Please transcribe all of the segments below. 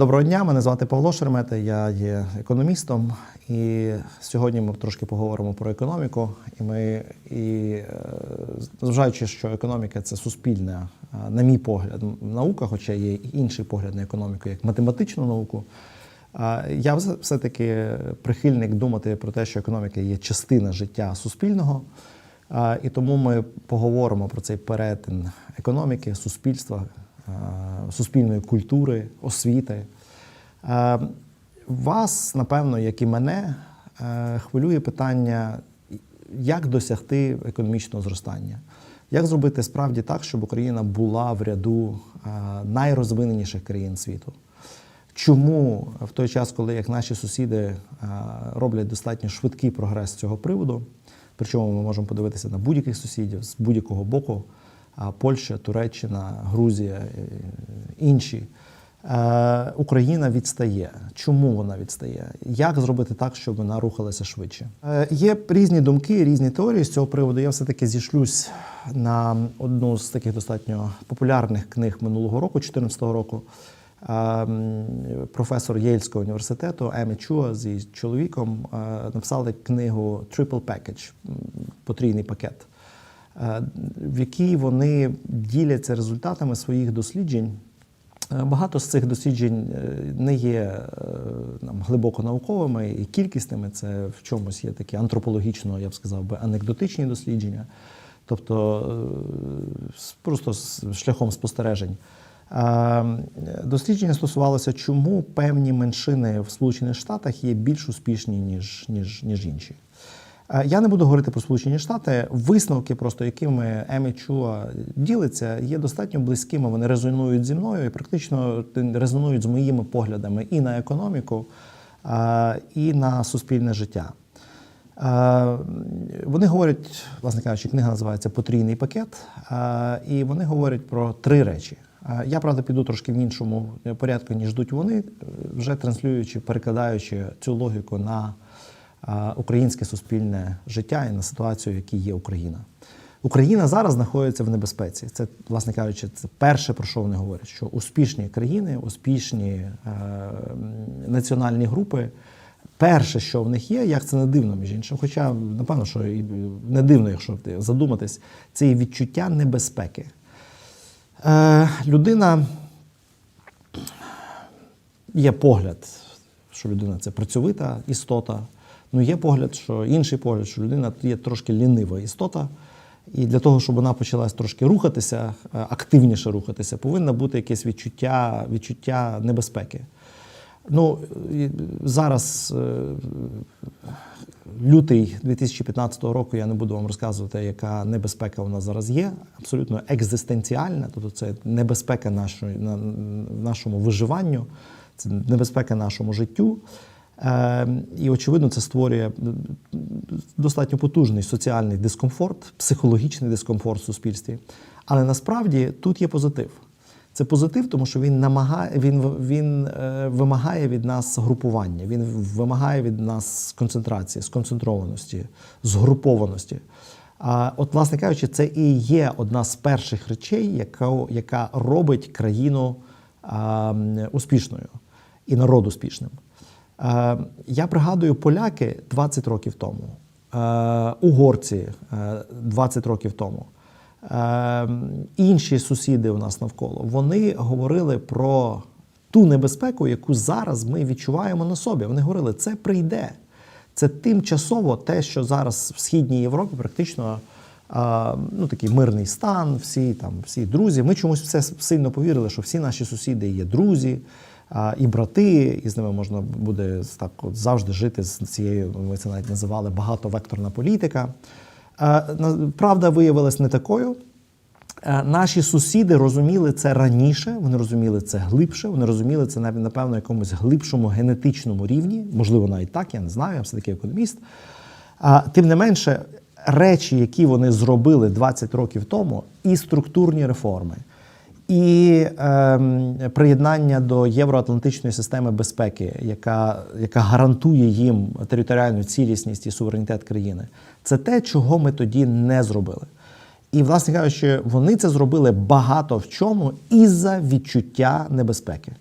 Доброго дня, мене звати Павло Шеремета, я є економістом. І сьогодні ми трошки поговоримо про економіку. І ми, і, е, зважаючи, що економіка це суспільна, е, на мій погляд, наука, хоча є інший погляд на економіку, як математичну науку. е, Я все- все-таки прихильник думати про те, що економіка є частина життя суспільного. І тому ми поговоримо про цей перетин економіки, суспільства, суспільної культури, освіти. Е, Вас, напевно, як і мене, е, хвилює питання, як досягти економічного зростання. Як зробити справді так, щоб Україна була в ряду е, найрозвиненіших країн світу? Чому в той час, коли як наші сусіди е, роблять достатньо швидкий прогрес з цього приводу, причому ми можемо подивитися на будь-яких сусідів з будь-якого боку, Польща, Туреччина, Грузія, е, інші, е, Україна відстає. Чому вона відстає? Як зробити так, щоб вона рухалася швидше? Е, Є різні думки, різні теорії з цього приводу. Я все-таки зішлюсь на одну з таких достатньо популярних книг минулого року, 2014 року. Ем, Професор Єльського університету Емі Чуа з її чоловіком написали книгу Triple Package потрійний пакет, в якій вони діляться результатами своїх досліджень. Е, Багато з цих досліджень е, не є е, там, глибоко науковими і кількісними. Це в чомусь є такі антропологічно, я б сказав би, анекдотичні дослідження, тобто е, просто шляхом спостережень. Е, Дослідження стосувалося, чому певні меншини в Сполучених Штатах є більш успішні, ніж, ніж, ніж інші. Е, Я не буду говорити про Сполучені Штати. Висновки, просто якими Емі Чуа ділиться, є достатньо близькими. Вони резонують зі мною і практично резонують з моїми поглядами і на економіку, е, і на суспільне життя. Е, Вони говорять, власне кажучи, книга називається Потрійний пакет, е, і вони говорять про три речі. Е, Я, правда, піду трошки в іншому порядку, ніж йдуть вони, е, вже транслюючи, перекладаючи цю логіку на е, українське суспільне життя і на ситуацію, в якій є Україна. Україна зараз знаходиться в небезпеці. Це, власне кажучи, це перше, про що вони говорять, що успішні країни, успішні е, національні групи. Перше, що в них є, як це не дивно, між іншим. Хоча, напевно, що не дивно, якщо задуматись, це і відчуття небезпеки. Е, людина є погляд, що людина це працьовита істота. Ну, є погляд, що інший погляд, що людина є трошки лінива істота. І для того, щоб вона почалась трошки рухатися, е, активніше рухатися, повинно бути якесь відчуття, відчуття небезпеки. Ну, зараз е, лютий 2015 року я не буду вам розказувати, яка небезпека у нас зараз є. Абсолютно екзистенціальна, тобто це небезпека нашої, нашому виживанню, це небезпека нашому життю. Е, і, очевидно, це створює достатньо потужний соціальний дискомфорт, психологічний дискомфорт в суспільстві. Але насправді тут є позитив. Це позитив, тому що він намагає, він, він е, вимагає від нас групування, він вимагає від нас концентрації, сконцентрованості, згрупованості. А от, власне кажучи, це і є одна з перших речей, яка, яка робить країну м, успішною і народ успішним. Е, Я пригадую поляки 20 років тому, е, угорці е, 20 років тому, е, інші сусіди у нас навколо. Вони говорили про ту небезпеку, яку зараз ми відчуваємо на собі. Вони говорили, це прийде. Це тимчасово те, що зараз в Східній Європі практично ну, такий мирний стан, всі там, всі друзі. Ми чомусь все сильно повірили, що всі наші сусіди є друзі і брати, і з ними можна буде так от завжди жити з цією, ми це навіть називали багатовекторна політика. Правда виявилась не такою. Наші сусіди розуміли це раніше, вони розуміли це глибше, вони розуміли це навіть, напевно, якомусь глибшому генетичному рівні. Можливо, навіть так, я не знаю, я все-таки економіст. А, Тим не менше, речі, які вони зробили 20 років тому, і структурні реформи, і ем, приєднання до євроатлантичної системи безпеки, яка, яка гарантує їм територіальну цілісність і суверенітет країни, це те, чого ми тоді не зробили. І, власне кажучи, вони це зробили багато в чому із-за відчуття небезпеки.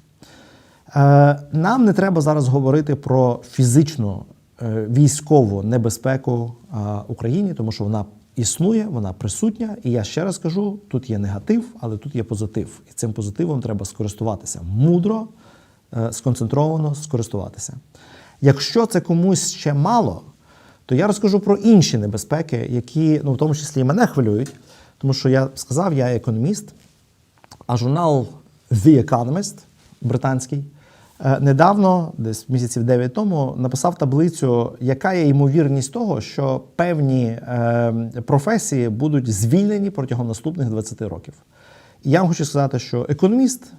Е, Нам не треба зараз говорити про фізичну е, військову небезпеку е, Україні, тому що вона існує, вона присутня. І я ще раз кажу: тут є негатив, але тут є позитив. І цим позитивом треба скористуватися мудро, е, сконцентровано скористуватися. Якщо це комусь ще мало, то я розкажу про інші небезпеки, які ну, в тому числі і мене хвилюють, тому що я сказав, я економіст, а журнал The Economist британський недавно, десь місяців 9 тому, написав таблицю, яка є ймовірність того, що певні е, професії будуть звільнені протягом наступних 20 років. І я вам хочу сказати, що економіст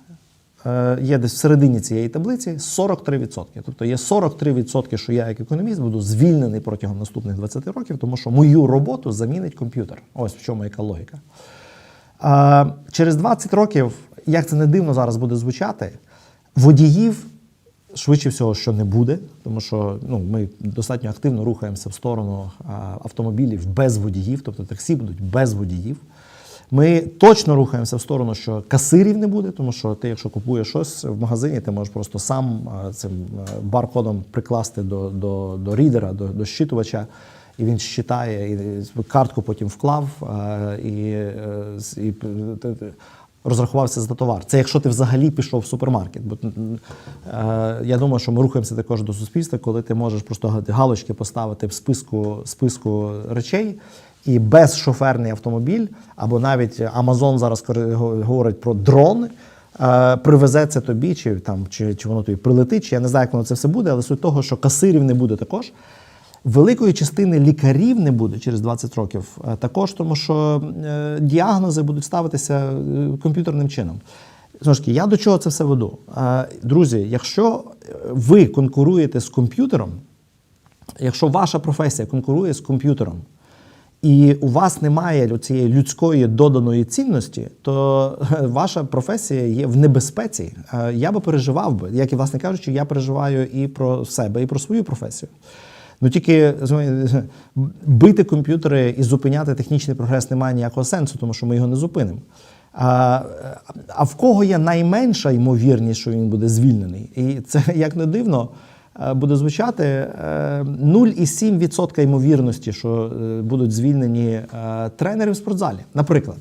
е, є десь всередині цієї таблиці 43%. Тобто є 43%, що я як економіст буду звільнений протягом наступних 20 років, тому що мою роботу замінить комп'ютер. Ось в чому яка логіка. А, через 20 років, як це не дивно зараз буде звучати, водіїв швидше всього, що не буде, тому що ну, ми достатньо активно рухаємося в сторону автомобілів без водіїв, тобто таксі будуть без водіїв. Ми точно рухаємося в сторону, що касирів не буде, тому що ти, якщо купуєш щось в магазині, ти можеш просто сам цим а, баркодом прикласти до, до, до рідера, до, до щитувача, і він щитає, і картку потім вклав і, е, і т- розрахувався за товар. Це якщо ти взагалі пішов в супермаркет. Бо е, я думаю, що ми рухаємося також до суспільства, коли ти можеш просто галочки поставити в списку, списку речей. І безшоферний автомобіль, або навіть Amazon зараз говорить про дрон, е, привезе це тобі, чи там чи, чи воно тобі прилетить, чи я не знаю, як воно це все буде, але суть того, що касирів не буде також. Великої частини лікарів не буде через 20 років, е, також тому, що е, діагнози будуть ставитися е, комп'ютерним чином. Знову ж таки, я до чого це все веду? Друзі, якщо ви конкуруєте з комп'ютером, якщо ваша професія конкурує з комп'ютером, і у вас немає цієї людської доданої цінності, то ваша професія є в небезпеці. Я би переживав би, як і власне кажучи, я переживаю і про себе, і про свою професію. Ну тільки бити комп'ютери і зупиняти технічний прогрес немає ніякого сенсу, тому що ми його не зупинимо. А, а в кого є найменша ймовірність, що він буде звільнений? І це як не дивно. е, Буде звучати е, 0,7% ймовірності, що е, будуть звільнені е, тренери в спортзалі. Наприклад,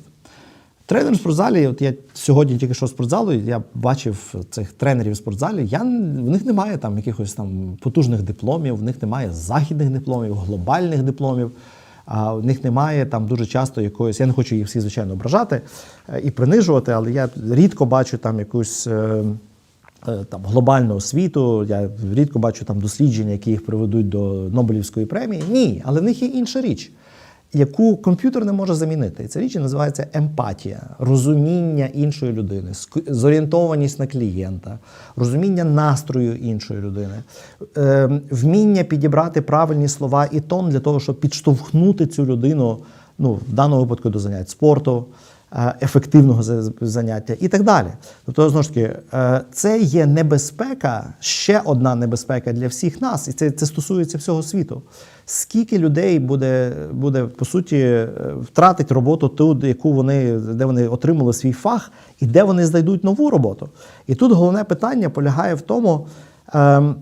Тренер в спортзалі, от я сьогодні тільки що в спортзалу, я бачив цих тренерів в спортзалі. Я, в них немає там якихось там потужних дипломів, в них немає західних дипломів, глобальних дипломів. А в них немає там дуже часто якоїсь. Я не хочу їх всі, звичайно, ображати е, і принижувати, але я рідко бачу там якусь. е, е, Там глобальну освіту, я рідко бачу там дослідження, які їх приведуть до Нобелівської премії. Ні, але в них є інша річ яку комп'ютер не може замінити. І ця річ називається емпатія, розуміння іншої людини, зорієнтованість на клієнта, розуміння настрою іншої людини, е, вміння підібрати правильні слова і тон для того, щоб підштовхнути цю людину, ну, в даному випадку до занять спорту. е, Ефективного за- заняття і так далі. Тобто, знову ж таки, е, це є небезпека, ще одна небезпека для всіх нас, і це, це стосується всього світу. Скільки людей буде, буде по суті, е, втратить роботу ту, яку вони, де вони отримали свій фах, і де вони знайдуть нову роботу. І тут головне питання полягає в тому. ем,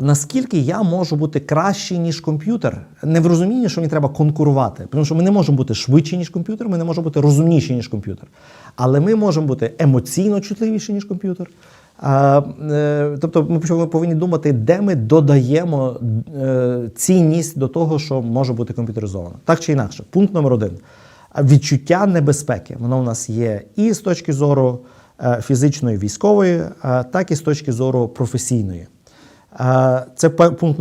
Наскільки я можу бути кращий, ніж комп'ютер, не в розумінні, що мені треба конкурувати, тому що ми не можемо бути швидші, ніж комп'ютер, ми не можемо бути розумніші, ніж комп'ютер. Але ми можемо бути емоційно чутливіші, ніж комп'ютер. Е, тобто ми повинні думати, де ми додаємо е, цінність до того, що може бути комп'ютеризовано. Так чи інакше. Пункт номер один. Відчуття небезпеки. Воно у нас є і з точки зору е, фізичної, військової, так і з точки зору професійної. Це пункт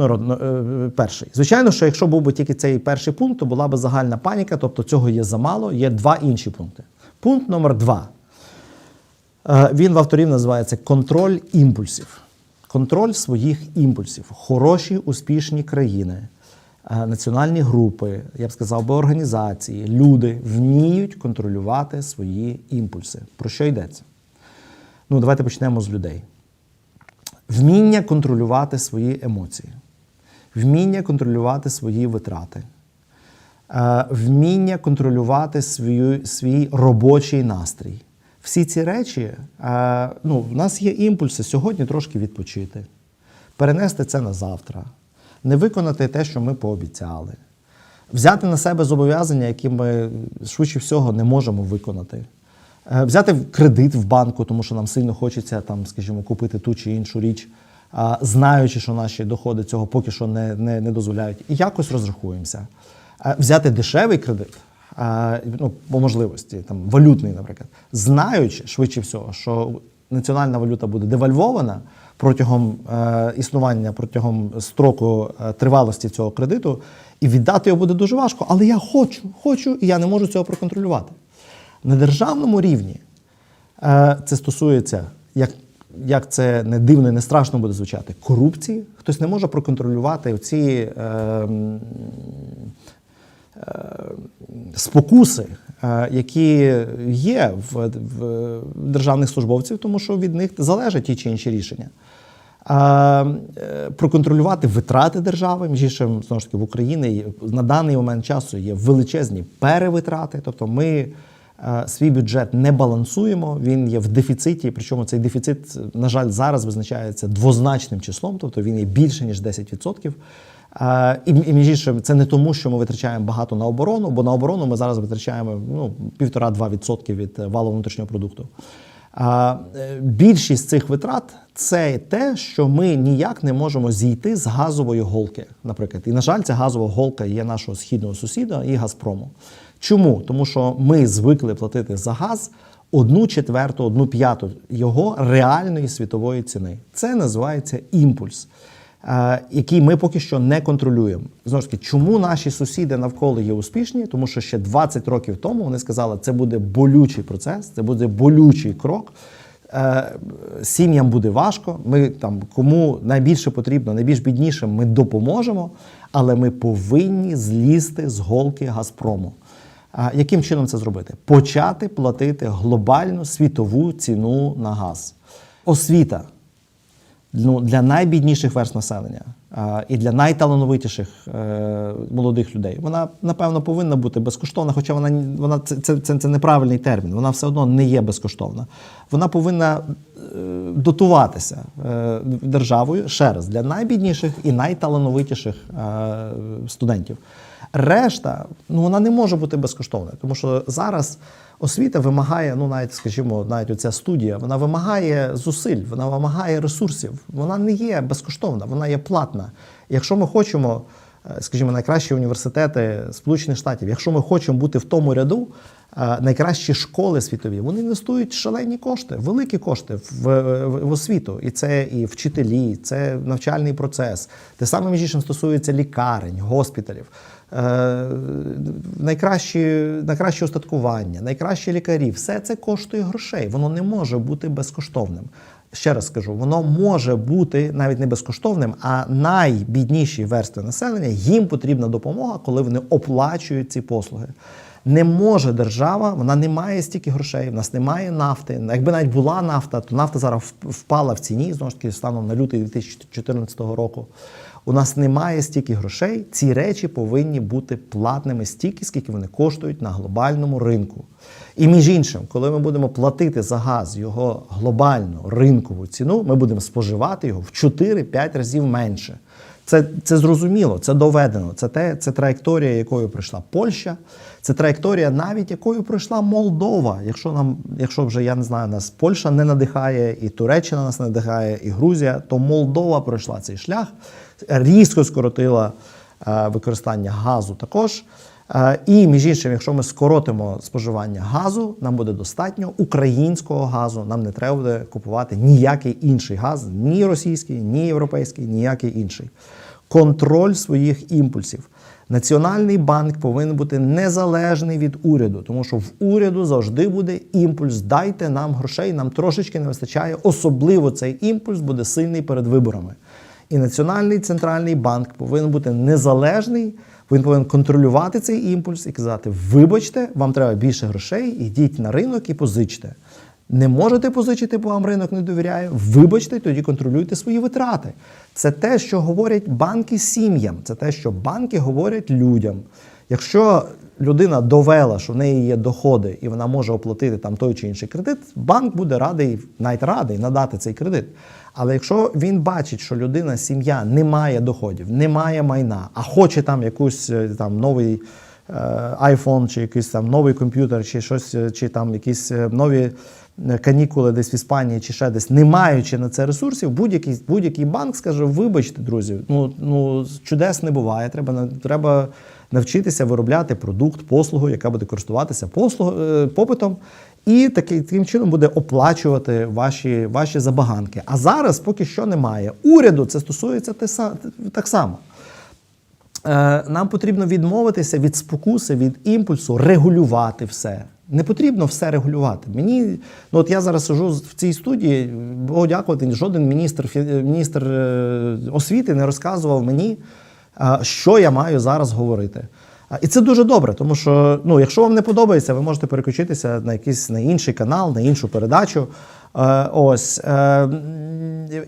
перший. Звичайно, що якщо був би тільки цей перший пункт, то була б загальна паніка, тобто цього є замало, є два інші пункти. Пункт номер два. Е, Він в авторів називається контроль імпульсів. Контроль своїх імпульсів. Хороші, успішні країни, е, національні групи, я б сказав би організації, люди вміють контролювати свої імпульси. Про що йдеться? Ну, давайте почнемо з людей. Вміння контролювати свої емоції, вміння контролювати свої витрати, е, вміння контролювати свій, свій робочий настрій. Всі ці речі, ну, в нас є імпульси сьогодні трошки відпочити, перенести це на завтра, не виконати те, що ми пообіцяли, взяти на себе зобов'язання, які ми швидше всього не можемо виконати. Е, Взяти кредит в банку, тому що нам сильно хочеться там, скажімо, купити ту чи іншу річ, знаючи, що наші доходи цього поки що не, не, не дозволяють, і якось розрахуємося. Е, Взяти дешевий кредит, ну, по можливості, там, валютний, наприклад, знаючи швидше всього, що національна валюта буде девальвована протягом е, існування, протягом строку е, тривалості цього кредиту, і віддати його буде дуже важко. Але я хочу, хочу, і я не можу цього проконтролювати. На державному рівні е, це стосується, як, як це не дивно і не страшно буде звучати, корупції. Хтось не може проконтролювати оці е, е, спокуси, е, які є в, в державних службовців, тому що від них залежать ті чи інші рішення. Е, проконтролювати витрати держави, між іншим, знову ж таки, в Україні на даний момент часу є величезні перевитрати. Тобто ми е, свій бюджет не балансуємо, він є в дефіциті. Причому цей дефіцит, на жаль, зараз визначається двозначним числом, тобто він є більше ніж 10%. І, і між іншим, це не тому, що ми витрачаємо багато на оборону, бо на оборону ми зараз витрачаємо ну, 1,5-2% від е, валового внутрішнього продукту. А е, більшість цих витрат це те, що ми ніяк не можемо зійти з газової голки, наприклад. І, на жаль, ця газова голка є нашого східного сусіда і Газпрому. Чому? Тому що ми звикли платити за газ одну четверту, одну п'яту його реальної світової ціни. Це називається імпульс. Е, Який ми поки що не контролюємо. Знову ж таки, чому наші сусіди навколо є успішні? Тому що ще 20 років тому вони сказали, це буде болючий процес, це буде болючий крок. Е, Сім'ям буде важко. Ми там кому найбільше потрібно, найбільш біднішим, ми допоможемо, але ми повинні злізти з голки Газпрому. Яким чином це зробити? Почати платити глобальну світову ціну на газ. Освіта ну, для найбідніших верст населення а, і для найталановитіших е, молодих людей. Вона, напевно, повинна бути безкоштовна, хоча вона, вона це, це, це, це неправильний термін. Вона все одно не є безкоштовна. Вона повинна е, дотуватися е, державою ще раз для найбідніших і найталановитіших е, студентів. Решта ну вона не може бути безкоштовною, тому що зараз освіта вимагає, ну навіть скажімо, навіть оця студія, вона вимагає зусиль, вона вимагає ресурсів. Вона не є безкоштовна, вона є платна. Якщо ми хочемо, е, скажімо, найкращі університети Сполучених Штатів, якщо ми хочемо бути в тому ряду, найкращі школи світові, вони інвестують шалені кошти, великі кошти в, в, освіту. І це і вчителі, це навчальний процес. Те саме між іншим стосується лікарень, госпіталів. Е, найкращі, найкраще устаткування, найкращі лікарі, все це коштує грошей. Воно не може бути безкоштовним. Ще раз скажу, воно може бути навіть не безкоштовним, а найбідніші верстви населення їм потрібна допомога, коли вони оплачують ці послуги. Не може держава, вона не має стільки грошей, в нас немає нафти. Якби навіть була нафта, то нафта зараз впала в ціні, знову ж таки, станом на лютий 2014 року. У нас немає стільки грошей. Ці речі повинні бути платними стільки, скільки вони коштують на глобальному ринку. І між іншим, коли ми будемо платити за газ його глобальну ринкову ціну, ми будемо споживати його в 4-5 разів менше. Це, це зрозуміло, це доведено. Це те, це траєкторія, якою пройшла Польща, це траєкторія, навіть якою пройшла Молдова. Якщо нам, якщо вже я не знаю, нас Польща не надихає, і Туреччина нас не надихає, і Грузія, то Молдова пройшла цей шлях, різко скоротила е, використання газу також. Е, І між іншим, якщо ми скоротимо споживання газу, нам буде достатньо українського газу. Нам не треба буде купувати ніякий інший газ, ні російський, ні європейський, ніякий інший. Контроль своїх імпульсів. Національний банк повинен бути незалежний від уряду, тому що в уряду завжди буде імпульс. Дайте нам грошей, нам трошечки не вистачає. Особливо цей імпульс буде сильний перед виборами. І Національний центральний банк повинен бути незалежний. Він повинен контролювати цей імпульс і казати: вибачте, вам треба більше грошей, йдіть на ринок і позичте. Не можете позичити, бо вам ринок не довіряє. Вибачте, тоді контролюйте свої витрати. Це те, що говорять банки сім'ям, це те, що банки говорять людям. Якщо людина довела, що в неї є доходи і вона може оплатити там той чи інший кредит, банк буде радий, навіть радий надати цей кредит. Але якщо він бачить, що людина, сім'я не має доходів, не має майна, а хоче там якусь е, там новий е, iPhone, чи якийсь там новий комп'ютер, чи щось, е, чи там якісь нові канікули десь в Іспанії, чи ще десь, не маючи на це ресурсів, будь-який, будь-який банк скаже: вибачте, друзі, ну, ну чудес не буває. Треба треба навчитися виробляти продукт, послугу, яка буде користуватися послуг, е, попитом. І таким, чином буде оплачувати ваші, ваші забаганки. А зараз поки що немає. Уряду це стосується так само. Е, Нам потрібно відмовитися від спокуси, від імпульсу, регулювати все. Не потрібно все регулювати. Мені, ну от я зараз сижу в цій студії, Богу дякувати, жоден міністр, міністр е, освіти не розказував мені, що я маю зараз говорити. І це дуже добре, тому що ну, якщо вам не подобається, ви можете переключитися на якийсь на інший канал, на іншу передачу. Ось. Е,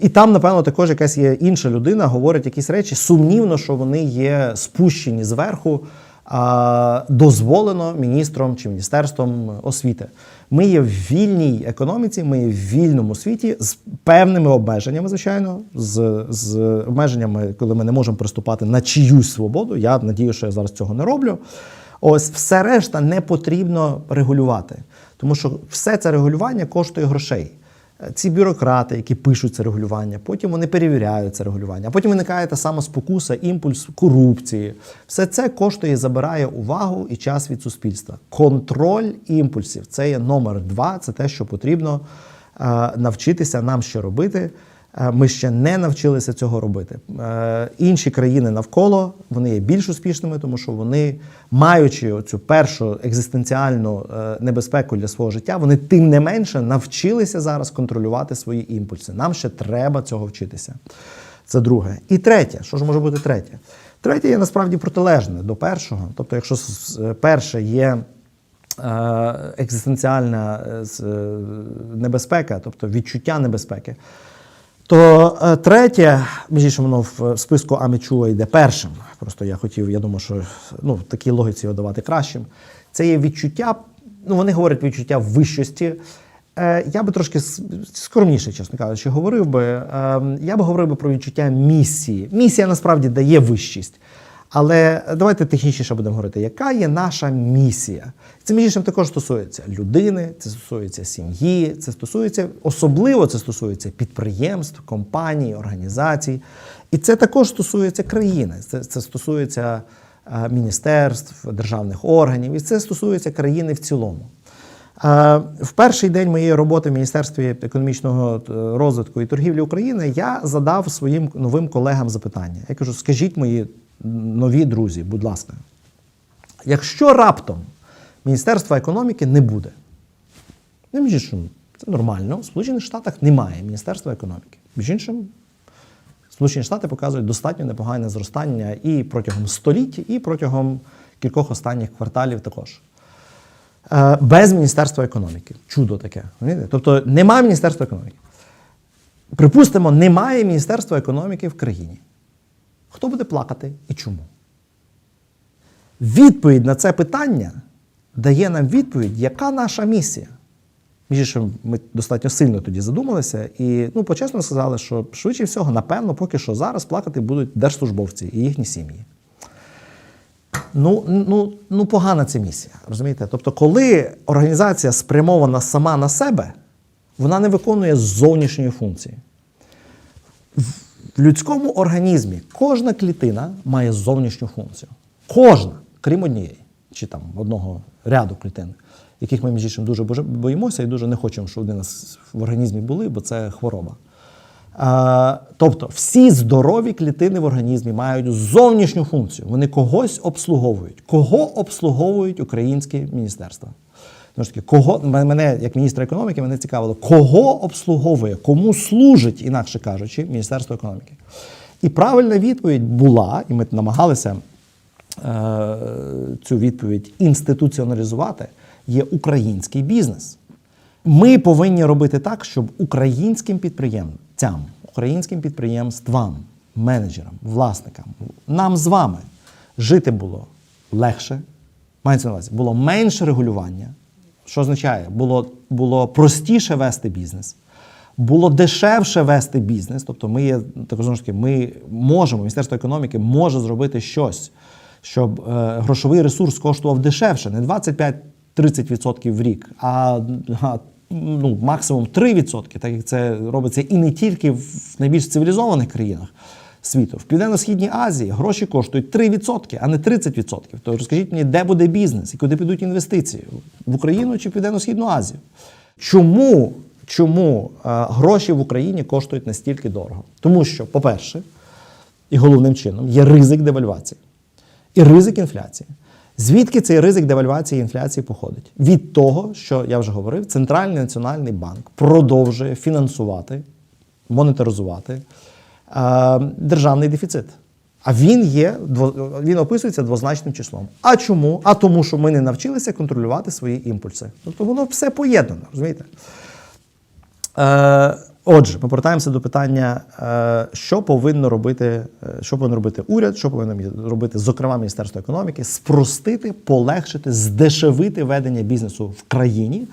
і там, напевно, також якась є інша людина, говорить якісь речі. Сумнівно, що вони є спущені зверху, дозволено міністром чи міністерством освіти. Ми є в вільній економіці, ми є в вільному світі з певними обмеженнями, звичайно, з, з обмеженнями, коли ми не можемо приступати на чиюсь свободу. Я надію, що я зараз цього не роблю. Ось все решта не потрібно регулювати, тому що все це регулювання коштує грошей. Ці бюрократи, які пишуть це регулювання, потім вони перевіряють це регулювання, а потім виникає та сама спокуса, імпульс корупції. Все це коштує і забирає увагу і час від суспільства. Контроль імпульсів це є номер два. Це те, що потрібно е, навчитися нам ще робити. Е, Ми ще не навчилися цього робити. Е, Інші країни навколо вони є більш успішними, тому що вони, маючи цю першу екзистенціальну е, небезпеку для свого життя, вони тим не менше навчилися зараз контролювати свої імпульси. Нам ще треба цього вчитися. Це друге. І третє, що ж може бути третє? Третє є насправді протилежне до першого. Тобто, якщо перше є екзистенціальна небезпека, тобто відчуття небезпеки. То е, третє, між іншим, воно в списку Амічуа йде першим. Просто я хотів, я думаю, що ну, такій логіці його давати кращим. Це є відчуття, ну вони говорять відчуття вищості. Е, я би трошки скромніше, чесно кажучи, говорив би. Е, я би говорив би про відчуття місії. Місія насправді дає вищість. Але давайте технічніше будемо говорити, яка є наша місія. Це між іншим також стосується людини, це стосується сім'ї, це стосується особливо це стосується підприємств, компаній, організацій. І це також стосується країни. Це, це стосується е, міністерств, державних органів, і це стосується країни в цілому. Е, В перший день моєї роботи в Міністерстві економічного е, розвитку і торгівлі України я задав своїм новим колегам запитання. Я кажу: скажіть мої нові друзі, будь ласка, якщо раптом Міністерства економіки не буде, ну, між іншим, це нормально, в Сполучених Штатах немає Міністерства економіки. Між іншим, Сполучені Штати показують достатньо непогане зростання і протягом століть, і протягом кількох останніх кварталів також. Е, Без Міністерства економіки. Чудо таке. Тобто немає Міністерства економіки. Припустимо, немає Міністерства економіки в країні. Хто буде плакати і чому? Відповідь на це питання дає нам відповідь, яка наша місія. Між іншим, ми достатньо сильно тоді задумалися і ну, почесно сказали, що швидше всього, напевно, поки що зараз плакати будуть держслужбовці і їхні сім'ї. Ну, ну, ну погана це місія, розумієте? Тобто, коли організація спрямована сама на себе, вона не виконує зовнішньої функції. В людському організмі кожна клітина має зовнішню функцію. Кожна, крім однієї, чи там одного ряду клітин, яких ми між іншим дуже боїмося і дуже не хочемо, щоб вони у нас в організмі були, бо це хвороба. Е, тобто всі здорові клітини в організмі мають зовнішню функцію. Вони когось обслуговують. Кого обслуговують українські міністерства? Знову ж таки, кого мене, як міністра економіки, мене цікавило, кого обслуговує, кому служить, інакше кажучи, Міністерство економіки. І правильна відповідь була, і ми намагалися е, цю відповідь інституціоналізувати, є український бізнес. Ми повинні робити так, щоб українським підприємцям, українським підприємствам, менеджерам, власникам, нам з вами жити було легше, Мається на увазі, було менше регулювання, що означає, було, було простіше вести бізнес, було дешевше вести бізнес. Тобто, ми є так знову ж таки, ми можемо, Міністерство економіки може зробити щось, щоб е, грошовий ресурс коштував дешевше, не 25-30% в рік, а, а ну, максимум 3%, так як це робиться і не тільки в найбільш цивілізованих країнах світу. В Південно-Східній Азії гроші коштують 3%, а не 30%. То розкажіть мені, де буде бізнес і куди підуть інвестиції? В Україну чи Південно-Східну Азію? Чому, чому е, гроші в Україні коштують настільки дорого? Тому що, по-перше, і головним чином є ризик девальвації і ризик інфляції. Звідки цей ризик девальвації і інфляції походить? Від того, що я вже говорив, Центральний національний банк продовжує фінансувати, монетаризувати державний дефіцит. А він є він описується двозначним числом. А чому? А тому, що ми не навчилися контролювати свої імпульси. Тобто воно все поєднано, розумієте? Е, отже, ми повертаємося до питання, е, що повинно робити, е, що повинен робити уряд, що повинно робити, зокрема, Міністерство економіки, спростити, полегшити, здешевити ведення бізнесу в країні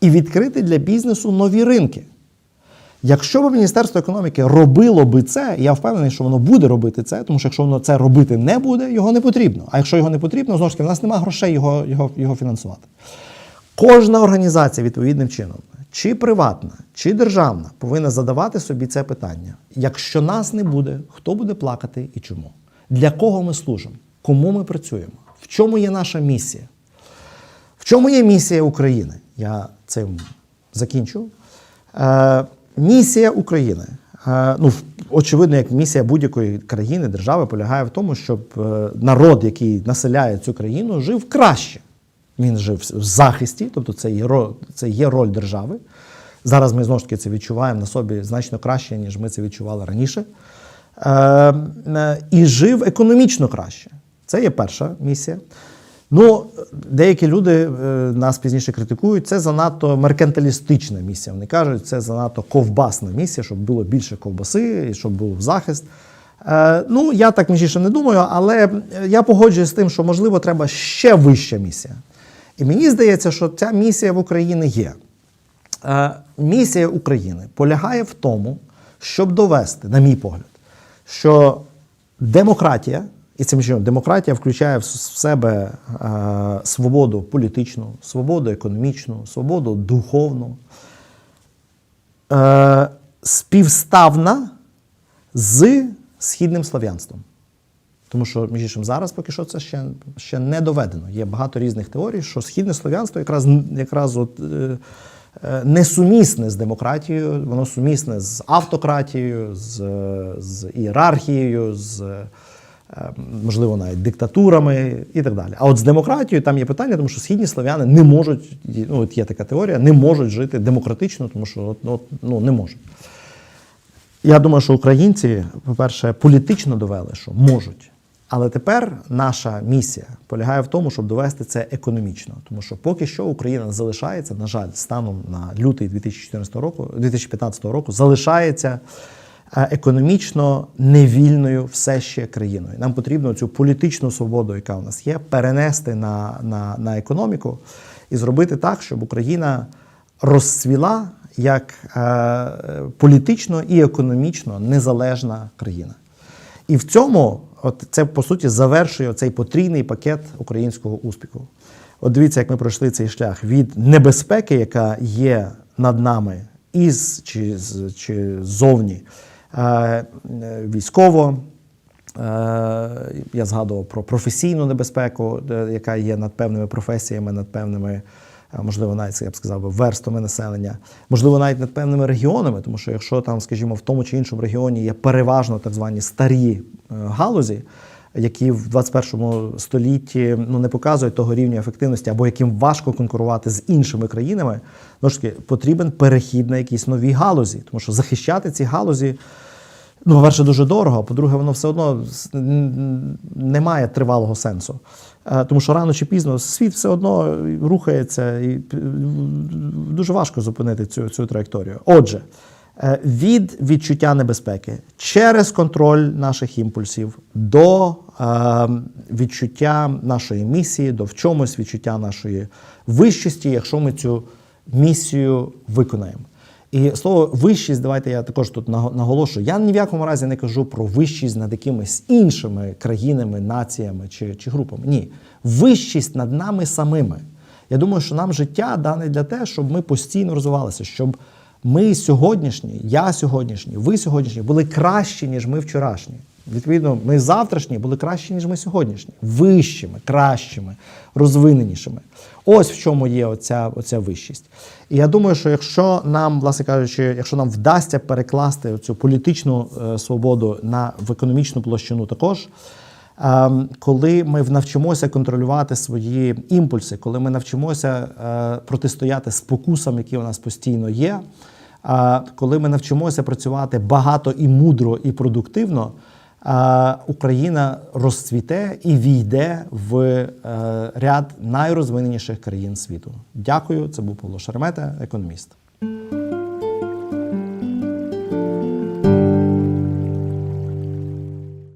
і відкрити для бізнесу нові ринки. Якщо б Міністерство економіки робило би це, я впевнений, що воно буде робити це, тому що якщо воно це робити не буде, його не потрібно. А якщо його не потрібно, знову ж таки, в нас немає грошей його, його, його фінансувати. Кожна організація відповідним чином, чи приватна, чи державна, повинна задавати собі це питання. Якщо нас не буде, хто буде плакати і чому? Для кого ми служимо? Кому ми працюємо? В чому є наша місія? В чому є місія України? Я цим закінчу. Місія України. Е, ну, очевидно, як місія будь-якої країни, держави полягає в тому, щоб е, народ, який населяє цю країну, жив краще. Він жив в захисті, тобто це є, ро- це є роль держави. Зараз ми знову ж таки це відчуваємо на собі значно краще, ніж ми це відчували раніше. Е, е, і жив економічно краще. Це є перша місія. Ну, деякі люди е, нас пізніше критикують. Це занадто меркантилістична місія. Вони кажуть, це занадто ковбасна місія, щоб було більше ковбаси і щоб був захист. Е, ну, я так між не думаю, але я погоджуюсь з тим, що можливо треба ще вища місія. І мені здається, що ця місія в Україні є. Е, Місія України полягає в тому, щоб довести, на мій погляд, що демократія, і цим чином демократія включає в себе е, свободу політичну, свободу економічну, свободу духовну, е, співставна з східним слав'янством. Тому що, між іншим, зараз поки що це ще, ще не доведено. Є багато різних теорій, що східне слов'янство якраз, якраз от, е, е, несумісне з демократією, воно сумісне з автократією, з, з ієрархією, з, можливо, навіть диктатурами і так далі. А от з демократією там є питання, тому що східні слав'яни не можуть, ну, от є така теорія, не можуть жити демократично, тому що от, от, ну, не можуть. Я думаю, що українці, по-перше, політично довели, що можуть. Але тепер наша місія полягає в тому, щоб довести це економічно. Тому що поки що Україна залишається, на жаль, станом на лютий 2014 року, 2015 року, залишається економічно невільною все ще країною. Нам потрібно цю політичну свободу, яка у нас є, перенести на, на, на економіку і зробити так, щоб Україна розцвіла як е, політично і економічно незалежна країна. І в цьому, от це по суті завершує цей потрійний пакет українського успіху. От дивіться, як ми пройшли цей шлях від небезпеки, яка є над нами, із чи, чи ззовні, е, військово. Е, Я згадував про професійну небезпеку, е, яка є над певними професіями, над певними, е, можливо, навіть я б сказав би, верстами населення, можливо, навіть над певними регіонами, тому що якщо там, скажімо, в тому чи іншому регіоні є переважно так звані старі е, галузі, які в 21 столітті ну, не показують того рівня ефективності, або яким важко конкурувати з іншими країнами, ну ж таки, потрібен перехід на якісь нові галузі, тому що захищати ці галузі. Ну, по-перше, дуже дорого, по-друге, воно все одно не має тривалого сенсу. Е, Тому що рано чи пізно світ все одно рухається, і дуже важко зупинити цю, цю траєкторію. Отже, Від відчуття небезпеки через контроль наших імпульсів до е, відчуття нашої місії, до в чомусь відчуття нашої вищості, якщо ми цю місію виконаємо. І слово вищість, давайте я також тут наго- наголошую. Я ні в якому разі не кажу про вищість над якимись іншими країнами, націями чи, чи групами. Ні, вищість над нами самими. Я думаю, що нам життя дане для те, щоб ми постійно розвивалися, щоб ми сьогоднішні, я сьогоднішній, ви сьогоднішні були кращі, ніж ми вчорашні. Відповідно, ми завтрашні були кращі, ніж ми сьогоднішні, вищими, кращими, розвиненішими. Ось в чому є оця, оця вищість. І я думаю, що якщо нам, власне кажучи, якщо нам вдасться перекласти цю політичну е, свободу на в економічну площину також. Ем, коли ми навчимося контролювати свої імпульси, коли ми навчимося е, протистояти спокусам, які у нас постійно є, е, коли ми навчимося працювати багато і мудро і продуктивно, е, Україна розцвіте і війде в ряд найрозвиненіших країн світу. Дякую. Це був Павло Шеремета, економіст.